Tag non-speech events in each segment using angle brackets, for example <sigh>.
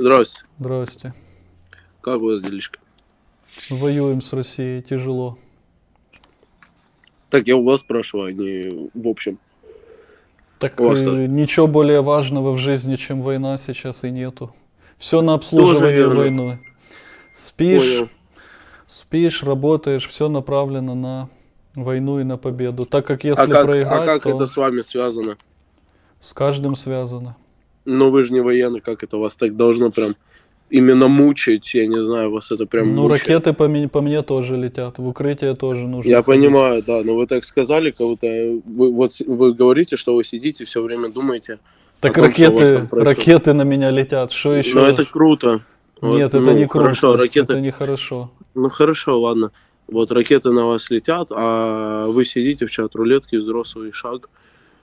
Здравствуйте. Здрасте. Как у вас делишки? Воюем с Россией, тяжело. Так, я у вас спрашиваю, а не в общем. Так У вас э, как? ничего более важного в жизни, чем война сейчас и нету. Все на обслуживание войны. Спишь, Понял. спишь, работаешь, все направлено на войну и на победу. Так как если а как, проиграть, а как то это с вами связано? с каждым связано. Ну вы же не военный, как это вас так должно прям именно мучить? Я не знаю, вас это прям ну, мучает. ракеты по, мне- по мне тоже летят, в укрытие тоже нужно. Я ходить. понимаю, да, но вы так сказали, как будто вы, вот вы говорите, что вы сидите, все время думаете. Так том, что у вас ракеты, там происходит. ракеты на меня летят. Что еще? Ну это круто. Вот, Нет, это ну, не круто. Хорошо, ракеты. Это нехорошо. Ну хорошо, ладно. Вот ракеты на вас летят, а вы сидите в чат рулетки, взрослый шаг,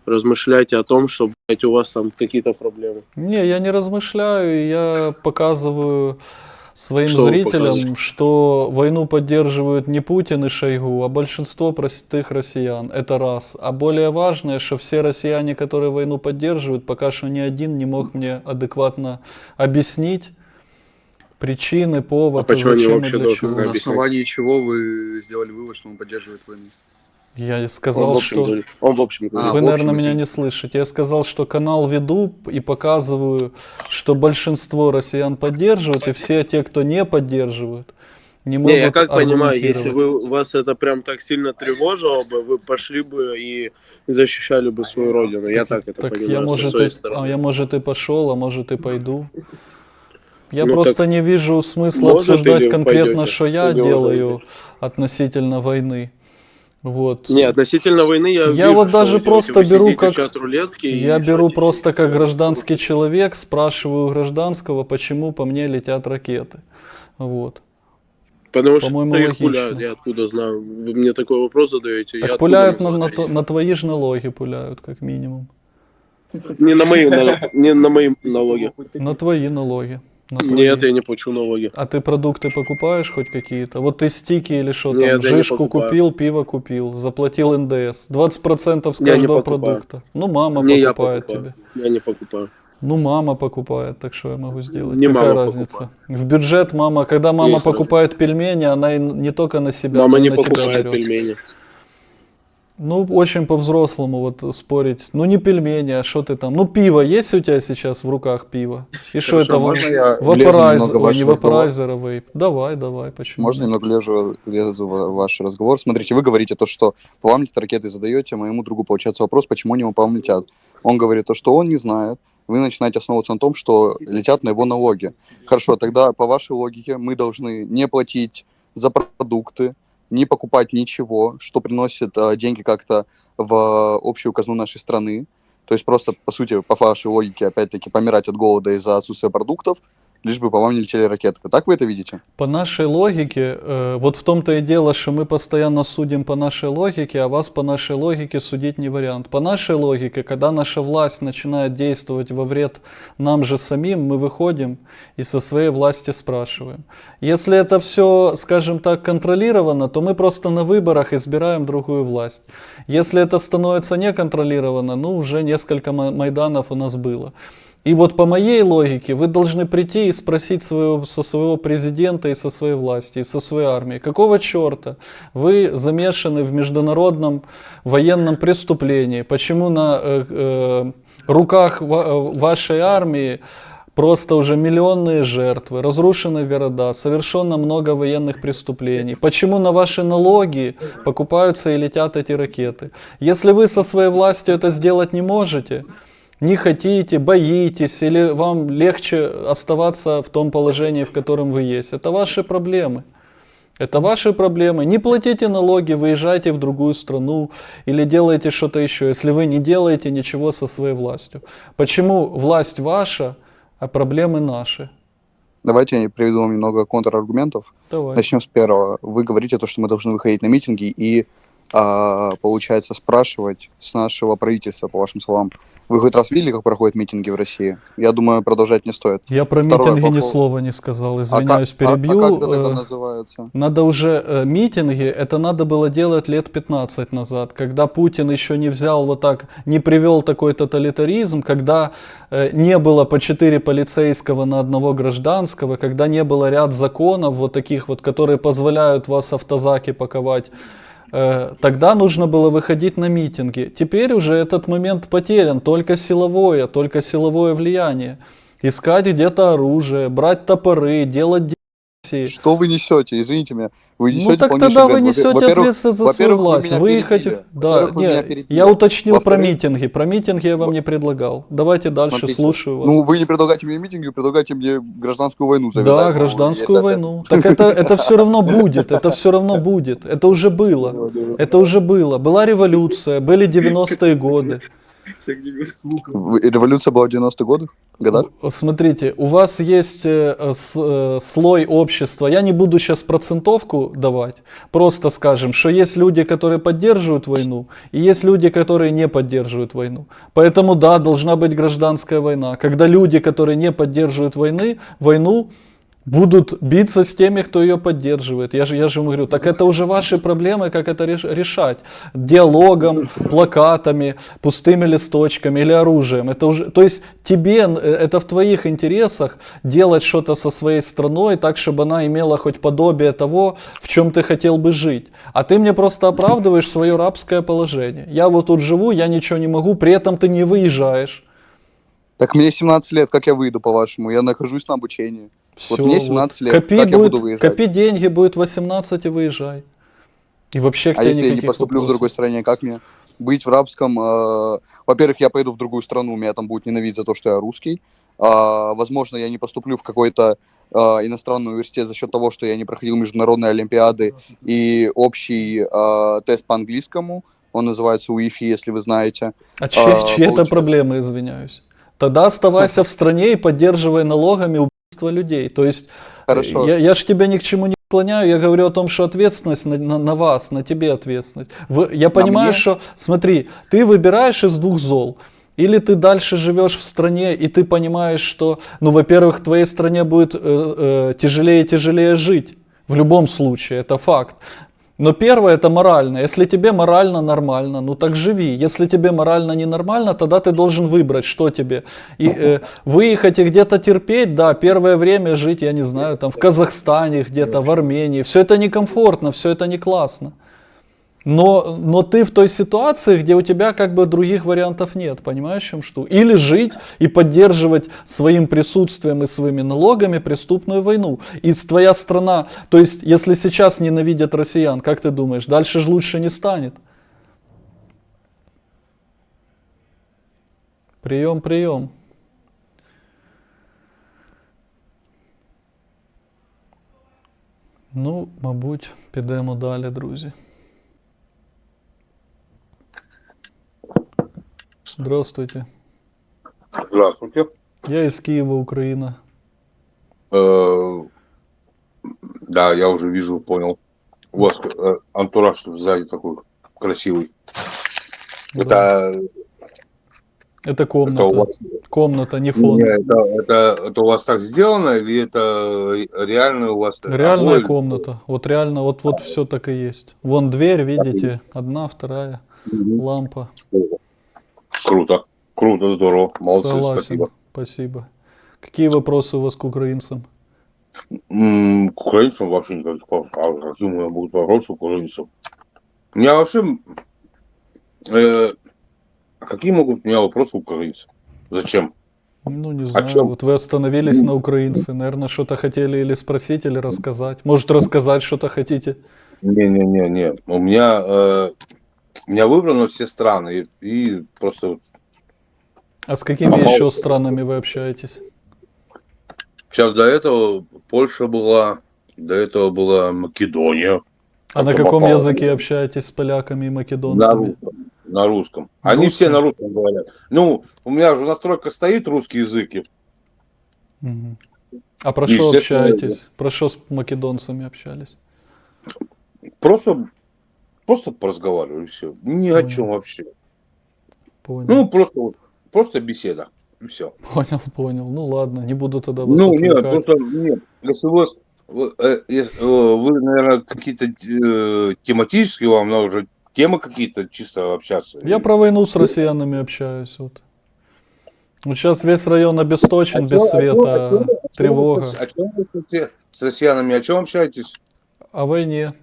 размышляете о том, что, блядь, у вас там какие-то проблемы. Не, я не размышляю, я показываю своим Что зрителям, что войну поддерживают не Путин и Шойгу, а большинство простых россиян. Это раз. А более важное, что все россияне, которые войну поддерживают, пока что ни один не мог мне адекватно объяснить причины, повод, А почему они зачем и для чего. На основании чего вы сделали вывод, что он поддерживает войну? Я Он сказал, общем что... Он в общем говорит. А, Вы, в наверное, общем, меня не слышите. Я сказал, что канал веду и показываю, что большинство россиян поддерживают, и все те, кто не поддерживают, не могут Не, я как понимаю, если вы, вас это прям так сильно тревожило бы, вы пошли бы и защищали бы свою родину. Я так это Так понимаю я, может, и, а я, может, и пошел, а может, и пойду. Я Ну, просто не вижу смысла обсуждать конкретно, пойдете? что я делаю относительно войны. Вот. Не, относительно войны я Я вижу, вот даже просто Вы беру как- рулетки и Я беру просто как гражданский человек, спрашиваю у гражданского, почему по мне летят ракеты. Вот. Потому что По-моему, их логично. пуляют, я откуда знаю. Вы мне такой вопрос задаете. я Так откуда пуляют на, на, на твои же налоги пуляют, как минимум. Не на мои, на- <laughs> не на мои налоги. На твои налоги. На твои. Нет, я не плачу налоги. А ты продукты покупаешь хоть какие-то? Вот ты стики или что Нет, там, я не жишку купил, пиво купил, заплатил НДС. 20% с Я каждого продукта. Ну, мама не я покупает покупаю. тебе. Я не покупаю. Ну, мама покупает, так что я могу сделать? Не Какая разница? В бюджет мама, когда мама Есть покупает пельмени, она не только на себя, Мама но и не на тебя покупает берет. пельмени. Ну, очень по-взрослому вот спорить. Ну, не пельмени, а что ты там? Ну, пиво есть у тебя сейчас в руках пиво? И что это? можно я влезу Вапорайзер, ой, не вапорайзер, вейп. Давай, давай, почему? Можно немного лежу, лезу в ваш разговор? Смотрите, вы говорите то, что по вам летят ракеты, задаете моему другу, получается, вопрос, почему они по вам летят. Он говорит то, что он не знает. Вы начинаете основываться на том, что летят на его налоги. Хорошо, тогда по вашей логике мы должны не платить за продукты, не покупать ничего, что приносит э, деньги как-то в общую казну нашей страны. То есть просто, по сути, по вашей логике, опять-таки, помирать от голода из-за отсутствия продуктов, лишь бы по вам не летели ракеты. Так вы это видите? По нашей логике, э, вот в том-то и дело, что мы постоянно судим по нашей логике, а вас по нашей логике судить не вариант. По нашей логике, когда наша власть начинает действовать во вред нам же самим, мы выходим и со своей власти спрашиваем. Если это все, скажем так, контролировано, то мы просто на выборах избираем другую власть. Если это становится неконтролировано, ну уже несколько ма- Майданов у нас было. И вот по моей логике вы должны прийти и спросить своего, со своего президента и со своей власти, и со своей армии, какого черта вы замешаны в международном военном преступлении, почему на э, э, руках ва- э, вашей армии просто уже миллионные жертвы, разрушены города, совершенно много военных преступлений. Почему на ваши налоги покупаются и летят эти ракеты? Если вы со своей властью это сделать не можете, не хотите, боитесь или вам легче оставаться в том положении, в котором вы есть, это ваши проблемы. Это ваши проблемы. Не платите налоги, выезжайте в другую страну или делайте что-то еще, если вы не делаете ничего со своей властью. Почему власть ваша, а проблемы наши? Давайте я приведу вам немного контраргументов. Давай. Начнем с первого. Вы говорите то, что мы должны выходить на митинги и получается, спрашивать с нашего правительства, по вашим словам. Вы хоть раз видели, как проходят митинги в России? Я думаю, продолжать не стоит. Я про Второе, митинги по ни слова не сказал, А извиняюсь, как- а- перебью. А, как это Э, называется? Надо уже э, митинги, это надо было делать лет 15 назад, когда Путин еще не взял вот так, не привел такой тоталитаризм, когда э, не было по 4 полицейского на одного гражданского, когда не было ряд законов вот таких вот, которые позволяют вас автозаки паковать. Э, Тогда нужно было выходить на митинги. Теперь уже этот момент потерян, только силовое, только силовое влияние. Искать где-то оружие, брать топоры, делать. Что вы несете? Извините меня. Вы несете Ну так тогда вы несете ответственность за свою вы власть. Да, Во-первых, вы меня не, перебили. я уточнил про митинги. Про митинги я вам не предлагал. Давайте дальше, Смотрите, слушаю вас. Ну, вы не предлагаете мне митинги, вы предлагаете мне гражданскую войну да, Ну, гражданскую если это- войну. Так это, <laughs> это все равно будет. Это все равно будет. Это уже было. Это уже было. Была революция, были 90-е годы. Революция была в 90-х годах? Годах? Смотрите, у вас есть э, с- э, слой общества. Я не буду сейчас процентовку давать. Просто скажем, что есть люди, которые поддерживают войну, и есть люди, которые не поддерживают войну. Поэтому да, должна быть гражданская война. Когда люди, которые не поддерживают войны, войну, будут биться с теми, кто ее поддерживает. Я же, я же вам говорю, так это уже ваши проблемы, как это реш- решать. Диалогом, плакатами, пустыми листочками или оружием. Это уже, то есть тебе, э, это в твоих интересах делать что-то со своей страной так, чтобы она имела хоть подобие того, в чем ты хотел бы жить. А ты мне просто оправдываешь свое рабское положение. Я вот тут живу, я ничего не могу, при этом ты не выезжаешь. Так мне 17 лет, как я выйду, по-вашему? Я нахожусь на обучении. Все, мне 17 лет, Копи, как я будет, буду выезжать? копи деньги, будет 18 и выезжай. И вообще к А если я не поступлю в вопросов. другой стране, как мне? Быть в рабском... э, Во-первых, я поеду в другую страну, меня там будут ненавидеть за то, что я русский. А, Возможно, я не поступлю в какой-то э, иностранный университет за счет того, что я не проходил международные олимпиады и общий э, тест по английскому. Он называется УИФИ, если вы знаете. А чьи, а, чьи это проблемы, извиняюсь? Тогда оставайся в стране и поддерживай налогами людей. То есть Хорошо. Я, я ж тебя ни к чему не склоняю, я говорю о том, что ответственность на, на- на вас, на тебе ответственность. Вы- я понимаю, что, смотри, ты выбираешь из двух зол. Или ты дальше живешь в стране, и ты понимаешь, что, ну, во-первых, в твоей стране будет э, э, тяжелее и тяжелее жить. В любом случае, это факт. Но первое это морально. Если тебе морально нормально, ну так живи. Если тебе морально ненормально, тогда ты должен выбрать, что тебе. И э, выехать и где-то терпеть, да, первое время жить, я не знаю, там в Казахстане где-то, в Армении. Все это некомфортно, все это не классно. Но, но ты в той ситуации, где у тебя как бы других вариантов нет, понимаешь, в чем что? Или жить и поддерживать своим присутствием и своими налогами преступную войну. И с- твоя страна, то есть если сейчас ненавидят россиян, как ты думаешь, дальше же лучше не станет? Прием, прием. Ну, мабуть, підемо далі, друзі. Здравствуйте. Здравствуйте. Я из Киева, Украина. Э, Да, я уже вижу, понял. У вас э, антураж сзади такой красивый. Да. Это, Это это комната. у вас, Комната, не фон. Не, это, это, это у вас так сделано или это ре- реально у вас? Реальная обои? комната. Вот реально, вот, вот все так и есть. Вон дверь, видите, одна, вторая, лампа. Круто, круто, здорово, молодцы, Согласен. спасибо. Спасибо. Какие вопросы у вас к украинцам? М, К украинцам вообще никаких вопросов. А какие у меня будут вопросы к украинцам? У меня вообще... э, а какие могут у меня вопросы у украинцев? Зачем? Ну, не знаю. чем? Вот вы остановились на украинцы. Наверное, что-то хотели или спросить, или рассказать. Может, рассказать что-то хотите? Не-не-не-не. У меня, э, у меня выбрано все страны. И, и просто А с какими Мало. еще странами вы общаетесь? сейчас до этого Польша была, до этого была Македония. А на каком попало. языке общаетесь с поляками и На македонцами? русском. На русском. На Они русском? все на русском говорят. Ну, у меня же настройка стоит русский язык. Мгм. А про что общаетесь? Про что с македонцами общались? Просто просто поразговаривали, все. Ни о Понял. чем вообще. Понял, Ну, просто вот, просто беседа. И все. понял, понял. Ну ладно, не буду тогда вас Ну, нет, отвлекать. просто, нет, если у вас, вы, э, э, вы, наверное, какие-то э, тематические, вам надо уже темы какие-то чисто общаться. Я про войну с россиянами общаюсь. Вот. Вот сейчас весь район обесточен, без света, тревога. О чем вы с роси- с россиянами, о чем общаетесь? О войне.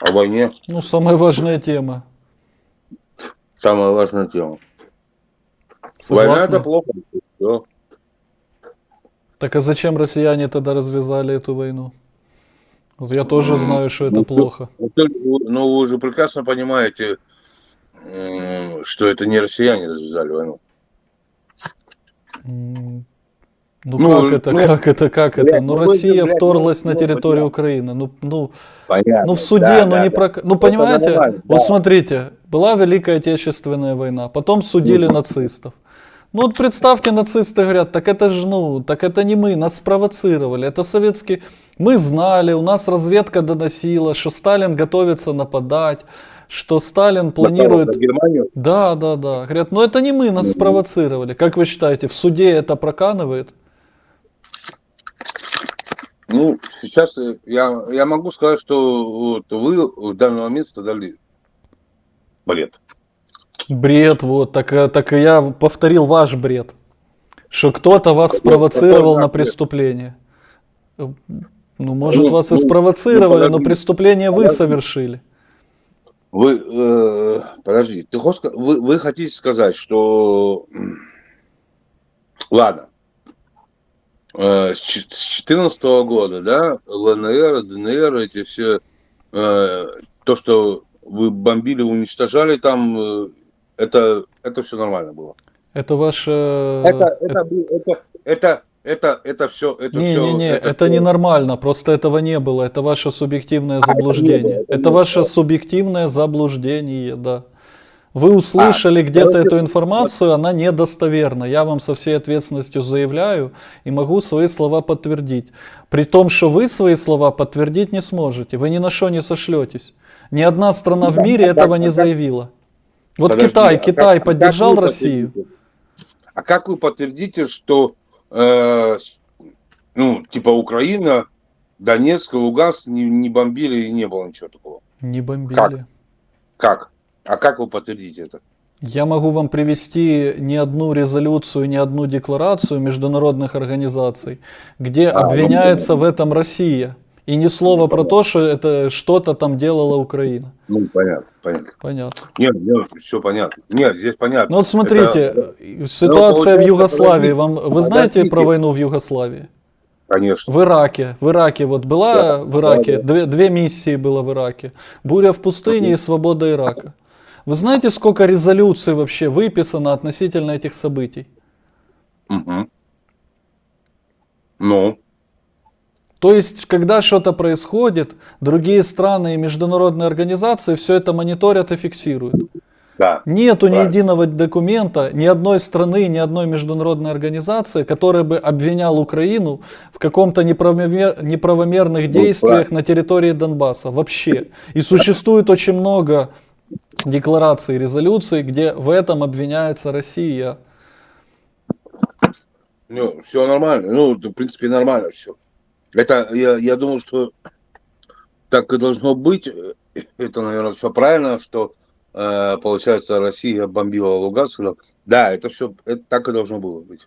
О войне. Ну, самая важная тема. Самая важная тема. Война это Согласны? плохо. Всё. Так а зачем россияне тогда развязали эту войну? Вот я тоже знаю, что это Ну, плохо. Ну, ты- вы- ну, вы же прекрасно понимаете, что это не россияне развязали войну. Ну, Ну, как это, ну, как это, как блядь, это? Ну, ну, Россия блядь, вторглась ну, на ну, территорию понятно. Украины. Ну, ну, Понятно. ну в суде, Да, ну да, не да. про... Ну, Это понимаете, нормально, вот да. смотрите, была Великая Отечественная война, потом судили нацистов. Ну вот представьте, нацисты говорят, так это же, ну, так это не мы, нас спровоцировали, это советский... Мы знали, у нас разведка доносила, что Сталин готовится нападать, что Сталин планирует... Германию? Да, да, да. Говорят, ну это не мы, нас спровоцировали. Как вы считаете, в суде это проканывает? Ну, сейчас э, я, я могу сказать, что вот вы в данный момент страдали бред. Бред, вот, так, э, так и я повторил ваш бред. Что кто-то вас спровоцировал какой на преступление. Э, Ну, может, Ну, вас и ну, спровоцировали, ну, но преступление вы совершили. Вы, э, подожди, ты хочешь, вы, вы хотите сказать, что, ладно, с чет- с 14 года, да, ЛНР, ДНР, эти все, э, то, что вы бомбили, уничтожали там, э, это, это все нормально было. Это ваше... Это, это, это, это, это, это все, это все. Не-не-не, это, ненормально, просто этого не было. Это ваше субъективное заблуждение. было, это Это не ваше было. субъективное заблуждение, да. Вы услышали где-то короче, эту информацию, она недостоверна. Я вам со всей ответственностью заявляю и могу свои слова подтвердить. При том, что вы свои слова подтвердить не сможете. Вы ни на что не сошлетесь. Ни одна страна в мире а этого как- не а как- заявила. Вот Подожди, Китай, а Китай как- а как поддержал вы Россию. А как вы подтвердите, что, э, ну, типа Украина, Донецк, Луганск не, не бомбили и не было ничего такого? Не бомбили. Как? Как? А как вы подтвердите это? Я могу вам привести не одну резолюцию, не одну декларацию международных организаций, где А, ну, обвиняется в этом Россия. И ни слова про то, что это что-то там делала Украина. Ну, понятно, понятно. Понятно. Нет, нет, все понятно. Нет, здесь понятно. Ну вот смотрите, Это- ситуация в получается, Югославии. Вам, вы знаете про войну в Югославии? Конечно. В Ираке. В Ираке вот была Да, в Ираке, да, да. Две, две миссии было в Ираке. Буря в пустыне и свобода Ирака. Вы знаете, сколько резолюций вообще выписано относительно этих событий? Мгм. Ну, То есть, когда что-то происходит, другие страны и международные организации все это мониторят и фиксируют. да. Нету ни Правильно. единого документа, ни одной страны, ни одной международной организации, которая бы обвинял Украину в каком-то неправомер- неправомерных действиях правильно. на территории Донбасса. Вообще. И существует очень много деклараций, резолюций, где в этом обвиняется Россия. Ну, все нормально. Ну, в принципе, нормально все. Это, я, я думаю, что так и должно быть. Это, наверное, все правильно, что, э, получается, Россия бомбила Луганск. Да, это все, это так и должно было быть.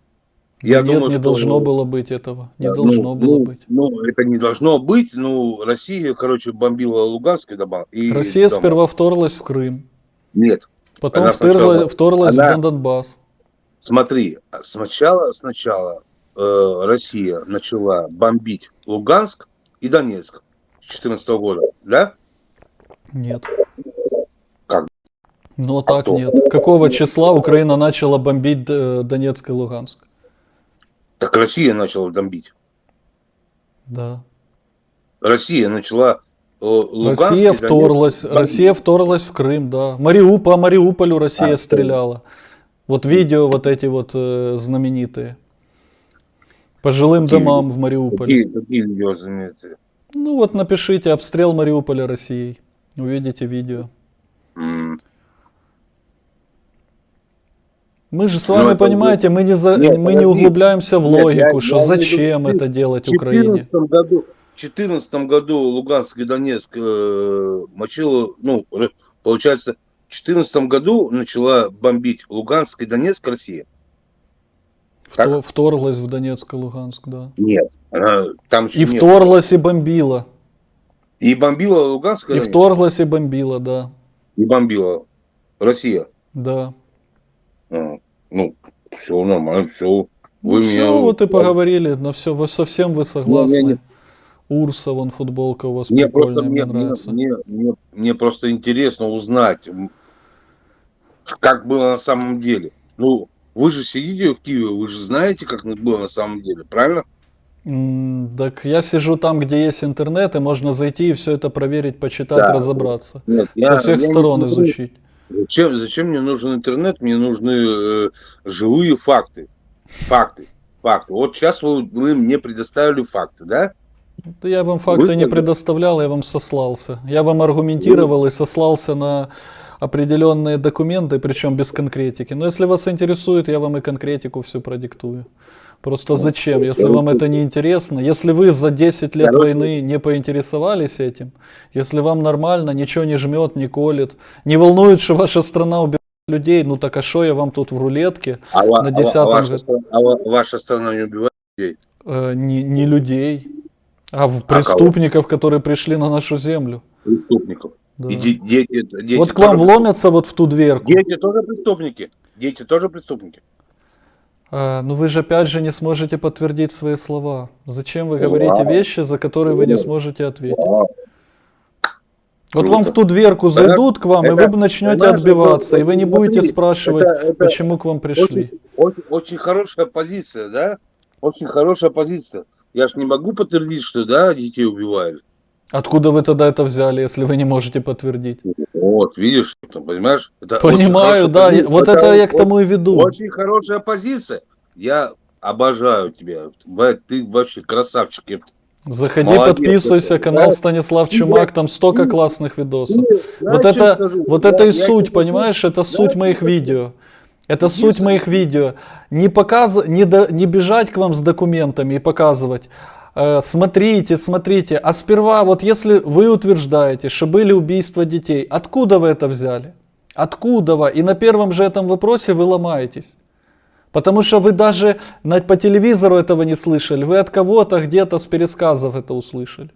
Я Нет, думаю, не что- должно было быть этого. Не Ну, должно было ну, быть. Ну, это не должно быть. Ну, Россия, короче, бомбила Луганск и Дома. И Россия Дома. сперва вторглась в Крым. Нет, Потом сначала- вторглась она- в Донбасс. Смотри, сначала, сначала э, Россия начала бомбить Луганск и Донецк с 2014 года, да? Нет. Как? Но так кто? нет. Какого числа Украина начала бомбить э, Донецк и Луганск? Так Россия начала бомбить. Да. Россия начала э, Луганск Россия Донецк вторглась, бомбить. Россия вторглась в Крым, да. Мариу, по Мариуполю Россия А, стреляла. Вот видео вот эти вот э, знаменитые. По жилым Какие домам в Мариуполе. Какие, какие видео заметили? Ну вот напишите обстрел Мариуполя Россией. Увидите видео. М, Мы же с Ну, вами, это понимаете, мы не, за, Нет, мы не углубляемся в Нет, я- логику, я что виду, зачем это делать В Украине. 2014 году, в 14 году Луганск и Донецк э, мочило, ну, получается, в 14 году начала бомбить Луганск и Донецк Россия. Вто- вторглась в Донецк и Луганск, да. Нет. Она, там И нет. вторглась и бомбила. И бомбила Луганск и, И вторглась и бомбила, да. И бомбила Россия. Да. А, ну, все нормально, все. Ну Вы все, меня... вот и поговорили. На все, вы совсем вы согласны. не- Урса, вон футболка у вас Мне прикольная, просто мне мне, нравится. мне, мне- мне просто интересно узнать, как было на самом деле. Ну, вы же сидите в Киеве, вы же знаете, как было на самом деле, правильно? Так я сижу там, где есть интернет, и можно зайти и все это проверить, почитать, Да. разобраться. Нет, Со всех я сторон изучить. Зачем, зачем мне нужен интернет? Мне нужны э, живые факты. Факты. Факты. Вот сейчас вы, вы мне предоставили факты, да? Да я вам факты не Выставили. предоставлял, я вам сослался. Я вам аргументировал и сослался на определенные документы, причем без конкретики. Но если вас интересует, я вам и конкретику все продиктую. Просто зачем, если вам это не интересно? Если вы за 10 лет Короче- войны не поинтересовались этим, если вам нормально, ничего не жмет, не колет, не волнует, что ваша страна убивает людей, ну так а что я вам тут в рулетке? А, На а ва- десятом а ваша, страна, а ва- ваша страна не убивает? Э, не, не людей, а в А преступников, которые пришли на нашу землю. Преступников. Да. И де- дети, дети Вот к вам вломятся вот в ту дверку. Дети тоже преступники. Дети тоже преступники. А, ну вы же опять же не сможете подтвердить свои слова. Зачем вы говорите вещи, за которые вы не сможете ответить? Вот Круто. вам в ту дверку зайдут к вам, и вы начнете отбиваться, это- и вы не будете спрашивать, это- это почему к вам пришли. Очень, очень, очень хорошая позиция, да? Очень хорошая позиция. Я ж не могу подтвердить, что да, детей убивали. Откуда вы тогда это взяли, если вы не можете подтвердить? Вот, видишь, понимаешь? Это Понимаю, да, позиция. вот это я к тому и веду. Очень хорошая позиция. Я обожаю тебя. Ты вообще красавчик. Заходи, Молодец, подписывайся, это, канал да. Станислав Чумак, там столько классных видосов. Вот это, скажу? вот это и суть, тебе понимаешь, это суть моих видео. Это суть моих видео. Не, показ... не, до- не бежать к вам с документами и показывать. Э, смотрите, смотрите. А сперва, вот если вы утверждаете, что были убийства детей, откуда вы это взяли? Откуда вы? И на первом же этом вопросе вы ломаетесь. Потому что вы даже по телевизору этого не слышали. Вы от кого-то где-то с пересказов это услышали.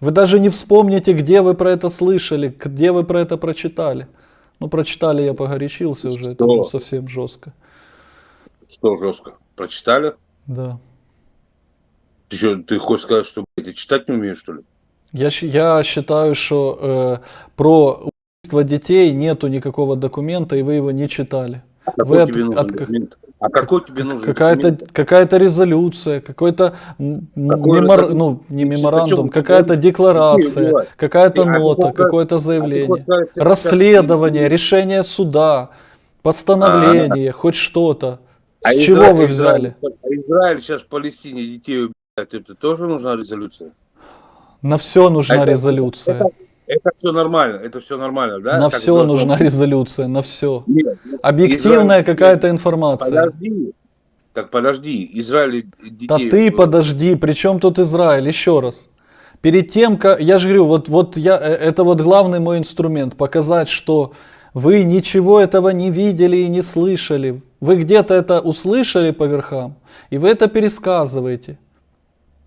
Вы даже не вспомните, где вы про это слышали, где вы про это прочитали. Ну, прочитали, я погорячился уже, это Что? уже совсем жестко. Что жестко? Прочитали? Да. Ты, что, ты хочешь сказать, что блядь, ты читать не умеешь, что ли? Я, я считаю, что э, про убийство детей нету никакого документа, и вы его не читали. А Вы какой от- тебе нужен от как- документ? А какой тебе нужен Какая-то документ? какая резолюция, какой-то Какой мемор- ну, не меморандум, какая-то декларация, какая-то а нота, какое-то а ты заявление, это расследование, решение суда, постановление, хоть что-то. С А чего Изра- вы Израиль- взяли? Израиль сейчас в Палестине детей убивает. Это тоже нужна резолюция? На все нужна Это- резолюция. Это, это все нормально, это все нормально, да? На Так все должно нужна резолюция, на все. Нет, Объективная Израиль- какая-то информация. Подожди. Так подожди, Израиль детей... Да ты подожди, при чем тут Израиль? Еще раз. Перед тем, как... Я же говорю, вот, вот я, э, это вот главный мой инструмент. Показать, что вы ничего этого не видели и не слышали. Вы где-то это услышали по верхам, и вы это пересказываете.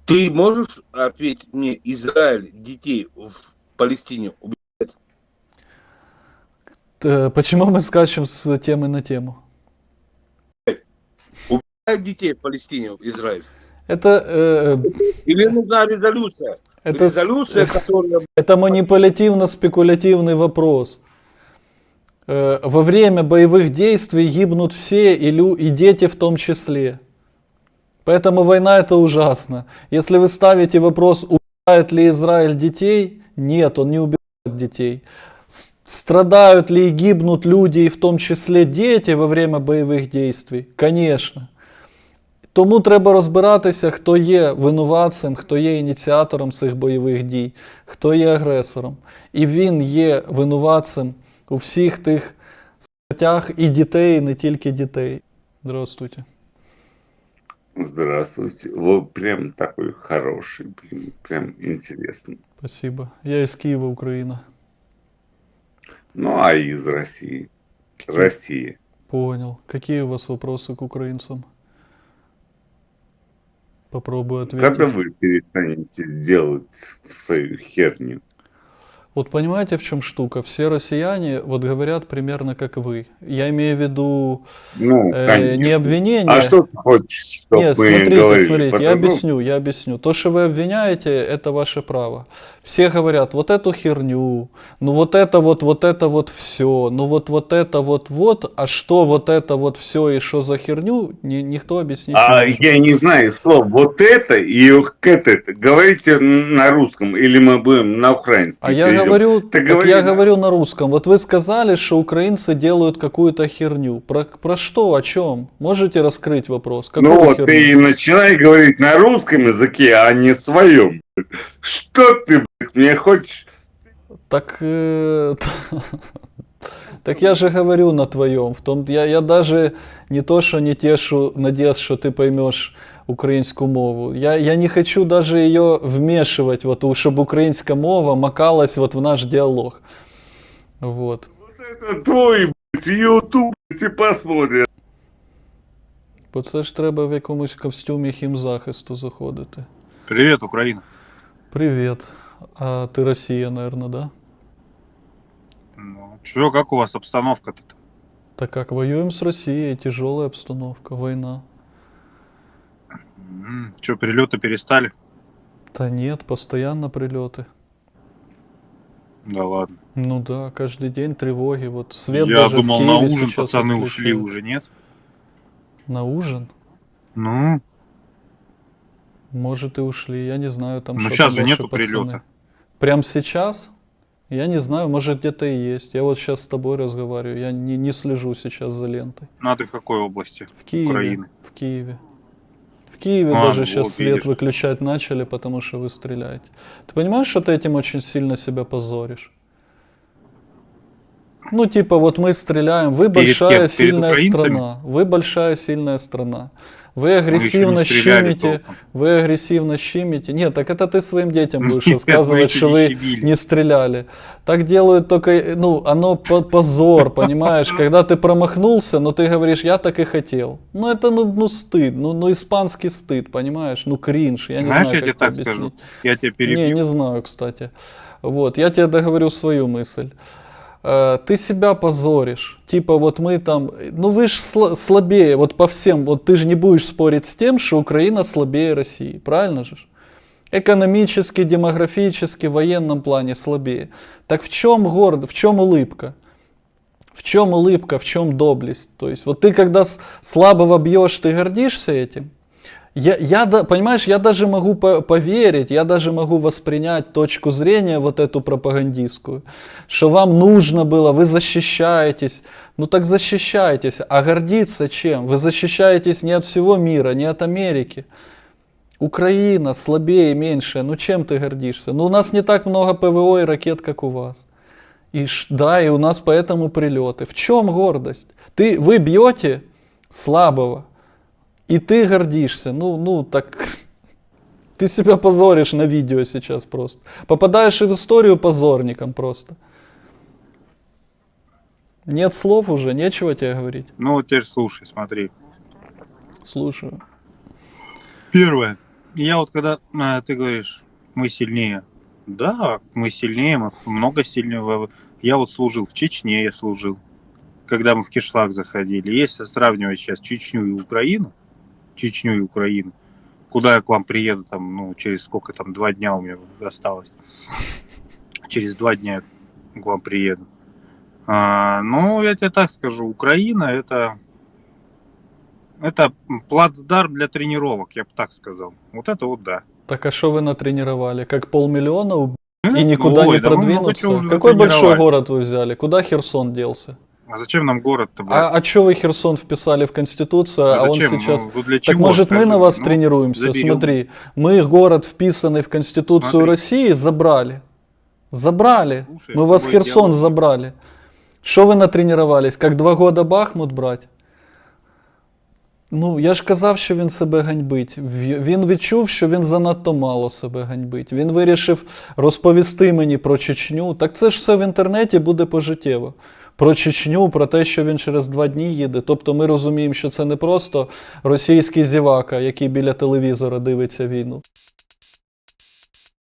Ты можешь ответить мне, Израиль детей в Палестине убивает? Т- Почему мы скачем с темы на тему? Убивает детей в Палестине Израиль? Это, э, Или нужна резолюция? это, резолюция, <laughs> которая... это манипулятивно-спекулятивный вопрос. Э, Во время боевых действий гибнут все, и, лю- и дети в том числе. Поэтому война это ужасно. Если вы ставите вопрос, убивает ли Израиль детей, нет, он не убивает детей. С- Страдают ли и гибнут люди, и в том числе дети во время боевых действий? Конечно. Тому треба розбиратися, хто є винуватцем, хто є ініціатором цих бойових дій, хто є агресором. І він є винуватцем у всіх тих смертях і дітей, і не тільки дітей. Здравствуйте. Здравствуйте. Вы прям такой хороший, блин, прям интересный. Спасибо. Я из Киева, Украина. Ну, а из России? Россия. Понял. Какие у вас вопросы к украинцам? Попробую ответить. Когда вы перестанете делать свою херню? Вот понимаете, в чем штука? Все россияне вот говорят примерно как вы. Я имею в виду Ну, э, не обвинение. А что ты хочешь, чтобы Нет, мы смотрите, говорили? смотрите, я По-другому? объясню, я объясню. То, что вы обвиняете, это ваше право. Все говорят, вот эту херню, ну вот это вот, вот это вот все, ну вот вот это вот вот, а что вот это вот все и что за херню, ни- никто объяснить А не может. я не знаю, что вот это и к это. Говорите на русском или мы будем на украинском? А я? Говорю, Ты так говори я на- говорю на русском. Вот вы сказали, что украинцы делают какую-то херню. Про, про что, о чем? Можете раскрыть вопрос? Какую Ну вот, херню? ты и начинай говорить на русском языке, а не своем. Что ты, блядь, мне хочешь? Так, э, <laughs> так я же говорю на твоем. В том, я, я даже не то, что не тешу надежд, что ты поймешь українську мову. Я, я не хочу даже ее вмешивать, вот, чтобы украинская мова макалась вот в наш диалог. Вот. Вот это твой, блядь, YouTube, ты посмотришь. Бо це ж треба в якомусь костюмі хімзахисту заходити. Привет, Украина. Привет. А ты Россия, наверное, да? Ну, чё, как у вас обстановка-то? Так как, воюем с Россией, тяжелая обстановка, война. М, Чё, перелеты перестали? Да нет, постоянно прилеты. Да ладно. Ну да, каждый день тревоги. Вот свет Я даже думал, в на Киеве ужин сейчас пацаны ушли отключают. уже, нет? На ужин? Ну, Может и ушли, я не знаю, там Ну, что щас же нету прилета. Прям сейчас? Я не знаю, может где-то и есть. Я вот сейчас с тобой разговариваю, я не, не слежу сейчас за лентой. ну а ты в какой области? В Киеве. Украины. В Киеве. В Киеве А, даже ну сейчас вот свет видишь. выключать начали, потому что вы стреляете. Ты понимаешь, что ты этим очень сильно себя позоришь? Ну, типа, вот мы стреляем, вы Перед большая? Перед сильная украинцами? страна. Вы большая, сильная страна. Вы агрессивно не щемите. толком. Вы агрессивно щемите. Нет, так это ты своим детям будешь Нет, рассказывать, что не вы щемили. не стреляли. Так делают только, ну, оно по- позор, понимаешь? Когда ты промахнулся, но ты говоришь, я так и хотел. Ну, это, ну, ну стыд, ну, ну, испанский стыд, понимаешь? Ну, кринж, я не Знаешь, знаю, я тебе как так это скажу. объяснить. Я тебя Не, перебью. не знаю, кстати. Вот, я тебе договорю свою мысль. Э, Ты себя позоришь. Типа вот мы там... Ну вы же слабее, вот по всем. Вот ты же не будешь спорить с тем, что Украина слабее России. Правильно же? Экономически, демографически, в военном плане слабее. Так в чем город, в чем улыбка? В чем улыбка, в чем доблесть? То есть вот ты когда слабого бьешь, ты гордишься этим? Я, я понимаешь, я даже могу по- поверить, я даже могу воспринять точку зрения вот эту пропагандистскую, что вам нужно было, вы защищаетесь, ну так защищайтесь, а гордиться чем? Вы защищаетесь не от всего мира, не от Америки. Украина слабее, меньше, ну чем ты гордишься? Ну у нас не так много ПВО и ракет, как у вас. И да, и у нас поэтому прилеты. В чем гордость? Ты, вы бьете слабого, и ты гордишься. Ну, ну, так <laughs> ты себя позоришь на видео сейчас просто. Попадаешь в историю позорником просто. Нет слов уже, нечего тебе говорить. Ну вот теперь слушай, смотри. Слушаю. Первое. Я вот когда э, ты говоришь, мы сильнее. Да, мы сильнее, мы много сильнее. Я вот служил в Чечне, я служил. Когда мы в Кишлак заходили. Если сравнивать сейчас Чечню и Украину, Чечню и Украину, куда я к вам приеду, там, ну, через сколько там, два дня у меня осталось. <laughs> Через два дня я к вам приеду. А, ну, я тебе так скажу, Украина это это плацдарм для тренировок, я бы так сказал. Вот это вот да. Так а что вы натренировали? Как полмиллиона уб- и никуда Ой, не да продвинуться? Какой большой город вы взяли? Куда Херсон делся? А зачем нам город-то, А, брать? а что вы Херсон вписали в Конституцию, а, А он зачем? сейчас... Ну, ну, для Так чего, может мы скажи? на вас Ну, тренируемся? заберем. Смотри, мы город, вписанный в Конституцию Смотри. России, забрали. Забрали. Слушай, мы с вас тобой Херсон диалог. забрали. Что вы натренировались? Как два года Бахмут брать? Ну, я ж казав, що він себе ганьбить. В- Він відчув, що він занадто мало себе ганьбить. Він вирішив розповісти мені про Чечню. Так це ж все в інтернеті буде пожиттєво. Про Чечню, про те, що він через два дні їде. Тобто ми розуміємо, що це не просто російський зівака, який біля телевізора дивиться війну.